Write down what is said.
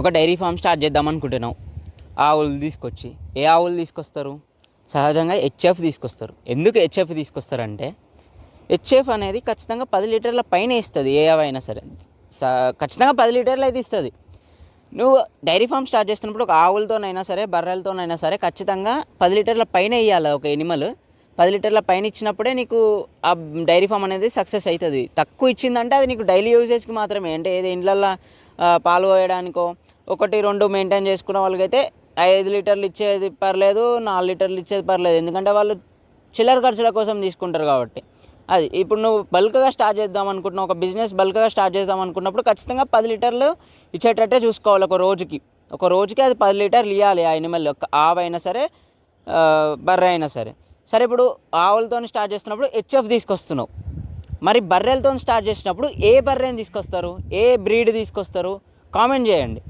ఒక dairy farm start చేద్దాం అనుకుంటున్నావు ఆవులు తీసుకొచ్చి ఏ ఆవులు తీసుకొస్తారు? సహజంగా హెచ్ఎఫ్ తీసుకొస్తారు. ఎందుకు హెచ్ఎఫ్ తీసుకొస్తారంటే హెచ్ఎఫ్ అనేది ఖచ్చితంగా పది లీటర్ల పైన ఇస్తుంది ఏ అవైనా సరే. స- ఖచ్చితంగా పది లీటర్లు అయితే ఇస్తుంది నువ్వు డైరీ ఫామ్ స్టార్ట్ చేస్తున్నప్పుడు ఒక ఆవులతోనైనా సరే బర్రెలతోనైనా సరే ఖచ్చితంగా పది లీటర్ల పైన ఇవ్వాలి ఒక ఎనిమల్. పది లీటర్ల పైన ఇచ్చినప్పుడే నీకు ఆ డైరీ ఫామ్ అనేది సక్సెస్ అవుతుంది. తక్కువ ఇచ్చిందంటే అది నీకు డైలీ యూజేజ్కి మాత్రమే. అంటే ఏదో ఇండ్లల్లో పాలు పోయడానికో ఒకటి రెండు మెయింటైన్ చేసుకున్న వాళ్ళకైతే ఐదు లీటర్లు ఇచ్చేది పర్లేదు నాలుగు లీటర్లు ఇచ్చేది పర్లేదు. ఎందుకంటే వాళ్ళు చిల్లర ఖర్చుల కోసం తీసుకుంటారు కాబట్టి. అది ఇప్పుడు నువ్వు బల్క్గా స్టార్ట్ చేద్దాం అనుకుంటున్నావు ఒక బిజినెస్ బల్క్గా స్టార్ట్ చేద్దాం అనుకున్నప్పుడు ఖచ్చితంగా పది లీటర్లు ఇచ్చేటట్టే చూసుకోవాలి ఒక రోజుకి. ఒక రోజుకి అది పది లీటర్లు ఇవ్వాలి ఆ ఎనిమల్ ఒక ఆవైనా సరే బర్రె అయినా సరే. సరే ఇప్పుడు ఆవులతో స్టార్ట్ చేస్తున్నప్పుడు హెచ్ఎఫ్ తీసుకొస్తున్నావు. మరి బర్రెలతో స్టార్ట్ చేసినప్పుడు ఏ బర్రెని తీసుకొస్తారు? ఏ బ్రీడ్ తీసుకొస్తారు? కామెంట్ చేయండి.